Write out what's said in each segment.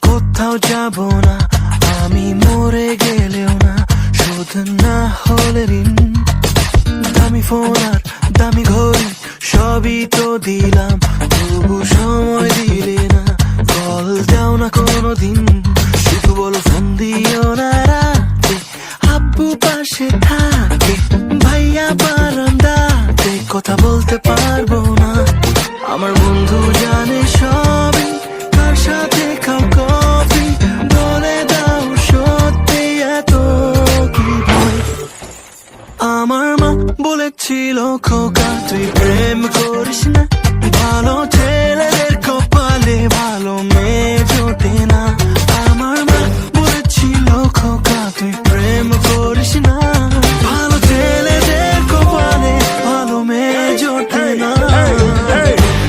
কোথাও যাব না। আমি মরে গেলেও না হলে সবই তো দিলাম। তবু সময় দিলে না কল দাও না বলো ফোন দিও না রাতে আব্বু পাশে থাকে, ভাইয়া বারান্দাতে। কথা বলতে পারব আমার মা বলেছিল খোকা তুই প্রেম করিস না। ভালো ছেলেদের কপালে ভালো মেয়ে জোটে না। আমার মা বলেছিল খোকা তুই প্রেম করিস না। ভালো ছেলেদের কপালে ভালো মেয়ে জোটে না।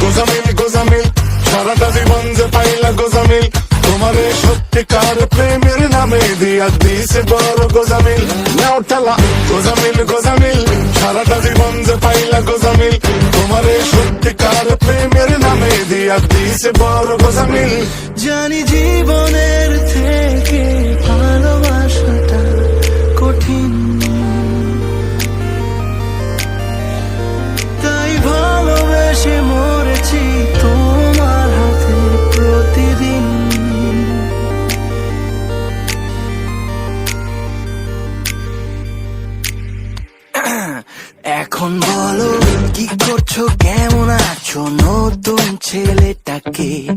গোজামিল গোজামিল সারাটা জীবন যে পাইলা গোজামিল। তোমারে সত্যিকার প্রেমের নামে দিয়া দিছে বড় গোজামিল। নাও ঠেলা গোজামিল গোজামিল, সারাটা জীবন যে পাইলা গোজামিল। তোমারে সত্যিকার প্রেমের নামে দিয়া দিছে বড় গোজামিল। জানি জীবনের থেকে ভালোবাসাটা এখন বলো, কি করছ? কেমন আছো? নতুন ছেলেটাকে।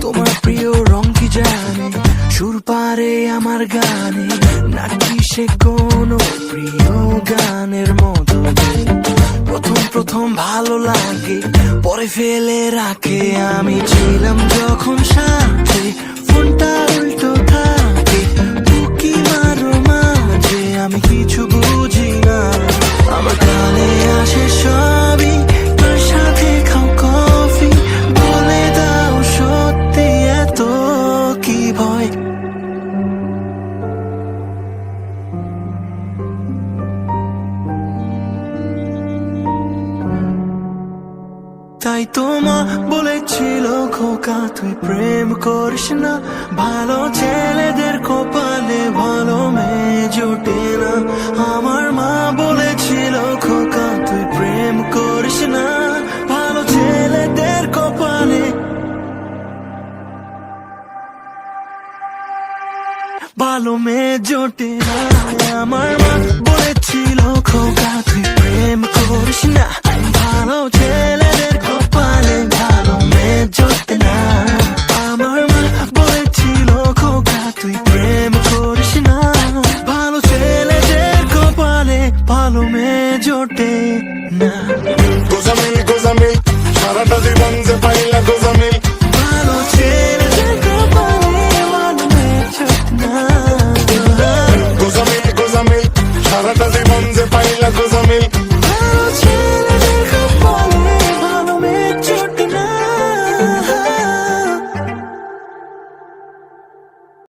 তোমার প্রিয় রং কি জানে? সুর পারে আমার গানে। নাকি সে কোনো প্রিয় গানের মতো প্রথম প্রথম ভালো লাগে, পরে ফেলে রাখে। আমি ছিলাম যখন সাথে ফোনটা তাই তোমা বলেছিল, খোকা, তুই প্রেম করিস না। ভালো ছেলেদের কপালে ভালো মেয়ে জোটে না। আমার মা বলেছিল, খোকা, তুই প্রেম করিস না। ভালো মেয়ে জোটে আমার সারাটা জীবন যে